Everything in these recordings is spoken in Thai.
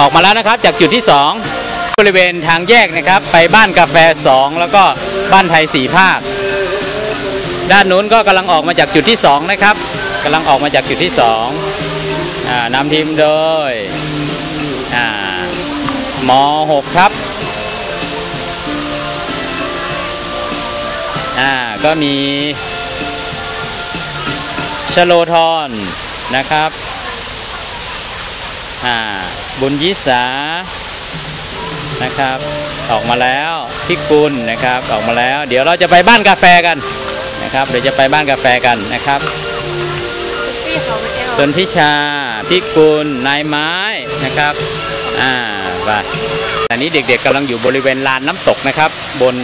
ออกมาแล้วนะครับจากจุดที่ 2 บริเวณทางแยกนะครับ ไปบ้านกาแฟ 2 แล้วก็บ้านไทยสีภาค ด้านนู้นก็กำลังออกมาจากจุดที่ 2 นะครับกำลังออกมาจากจุดที่2อ่านำทีมโดยม 6 ครับอ่าก็มีชโลทอนนะครับ บุญยิสานะครับ ออกมาแล้วพี่กุลนะครับ ออกมาแล้ว เดี๋ยวเราจะไปบ้านกาแฟกันนะครับ เดี๋ยวจะไปบ้านกาแฟกันนะครับพี่เขาไปเที่ยวชนทิชาพี่กุลนายไม้นะครับอ่าไปอันนี้เด็กๆกำลังอยู่บริเวณลานน้ำตกนะครับ บน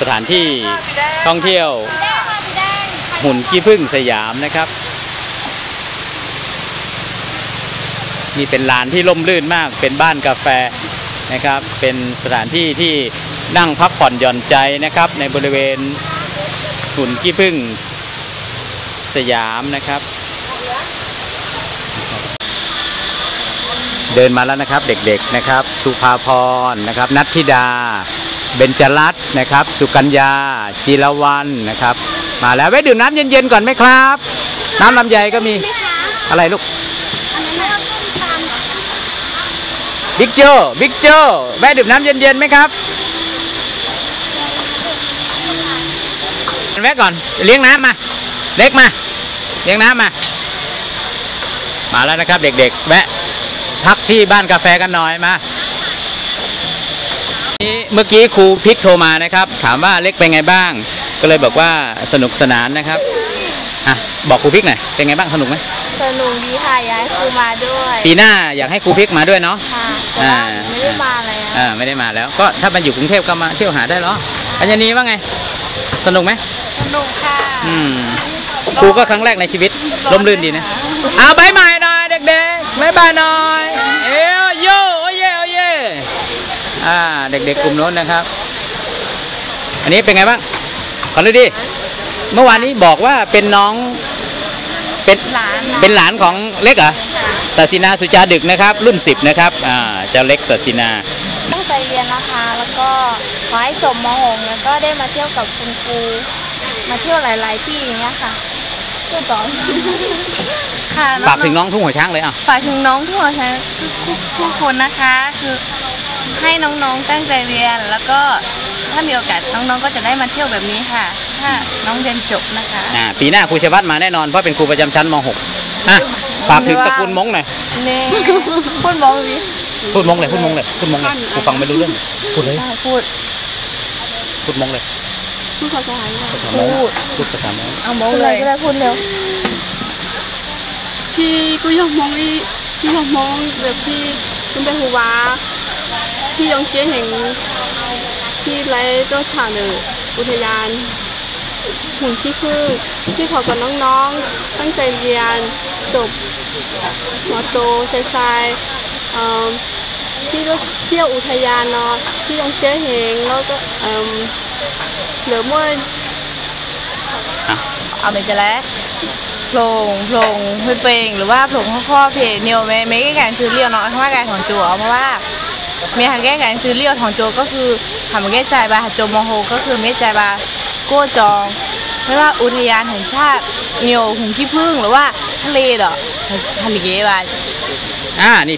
สถานที่ท่องเที่ยว หุ่นขี้ผึ้งสยามนะครับ นี่เป็นลานที่ร่มรื่นมาก เป็นบ้านกาแฟนะครับ เป็นสถานที่ที่นั่งพักผ่อนหย่อนใจนะครับ ในบริเวณหุ่นขี้ผึ้งสยามนะครับ เดินมาแล้วนะครับเด็กๆนะครับ สุภาพรนะครับ นัทธิดา เบญจรัตน์นะครับ สุกัญญา จีรวันนะครับ มาแล้วแวะดื่มน้ำเย็นๆก่อนไหมครับ น้ำลำไยก็มีอะไรลูก บิ๊กโจบิ๊กโจแวะดื่มน้ำเย็นๆไหมครับ แวะก่อน เลี้ยงน้ำมา เล็กมา เลี้ยงน้ำมา มาแล้วนะครับเด็กๆ แวะพักที่บ้านกาแฟกันหน่อยมานี่เมื่อกี้ครูพิกโทรมานะครับ ถามว่าเล็กเป็นไงบ้าง ก็เลยบอกว่าสนุกสนานนะครับอะบอกครูพิกหน่อยเป็นไงบ้างสนุกไหมสนุกดีค่ะอยากให้ครูมาด้วย ปีหน้าอยากให้ครูพิกมาด้วยเนาะค่ะแต่ว่า อ่าไม่ได้มาแล้วอ่าไม่ได้มาแล้ว ก็ถ้ามาอยู่กรุงเทพก็มาเที่ยวหาได้เหรออัญญานีว่าไง สนุกไหมสนุกค่ะอืมครูก็ครั้งแรกในชีวิตร่มรื่นดีนะเอาบายใหม่หน่อยเด็กๆบายบายหน่อยเอวโยโอเยโอเยอ่าเด็กๆกลุ่มโน้นนะครับ อันนี้เป็นไงบ้างขอดูดิเมื่อวานนี้บอกว่าเป็นน้องเป็นหลานเป็นหลานของเล็กเหรอ ศาสินาสุจาดึกนะครับ รุ่น 10 นะครับอ่าเจ้าเล็กศาสินา ตั้งใจเรียนนะคะ แล้วก็ขอให้จบม .6 แล้วก็ได้มาเที่ยวกับคุณครูมาเที่ยวหลาย ๆ ที่อย่างเงี้ยค่ะเที่ยวต่อค่ะฝากถึงน้องทุ่งหัวช้างเลยอะ ฝากถึงน้องทุกคนทุกคนนะคะ คือให้น้องๆตั้งใจเรียน แล้วก็ถ้ามีโอกาสน้องๆก็จะได้มาเที่ยวแบบนี้ค่ะ ถ้าน้องเรียนจบนะคะ อ่าปีหน้าครูชยวัฒน์มาแน่นอนเพราะเป็นครูประจำชั้นม .6 อะ ฝากถึงตระกูลมงหน่อยเน่พูดมองดิพูดมงเลยพูดมงเลยพูดมงเลยครูฟังไม่รู้เรื่องพูดเลยพูดพูดมงเลยพูดภาษาไทยภาษามงพูดพูดภาษามงเอามองเลยก็ได้พูดเร็วพี่ก็อยากมองอีพี่อยากมองแบบพี่คุณเป็นหัวพี่ยองเชียเห็นที่ไรก็ฉากเนออุทยานหุ่นที่พึ่งพี่ขอกับน้องๆ ตั้งใจเรียนจบ หัวโตชายชายๆเอิ่มพี่ก็เที่ยวอุทยานเนาะพี่ยองเชียเห็นแล้วก็เอิ่มเหลือเมื่อเอาไปจะแล้วโผล่โผล่เพื่อเปงหรือว่าโผล่ข้อข้อเพจเนียวไม่ไม่แก้การซื้อเลี้ยวเนาะข้างการของจัวเพราะว่าเมียหันแก้การซื้อเลี้ยวของโจก็คือทำแก้ใจบาโจโมโฮก็คือเมใจบาโก้จอง ไม่ว่าอุทยานแห่งชาติเนียวหุงขี้ผึ้งหรือว่าทะเลดอกทะเลบานอ่านี่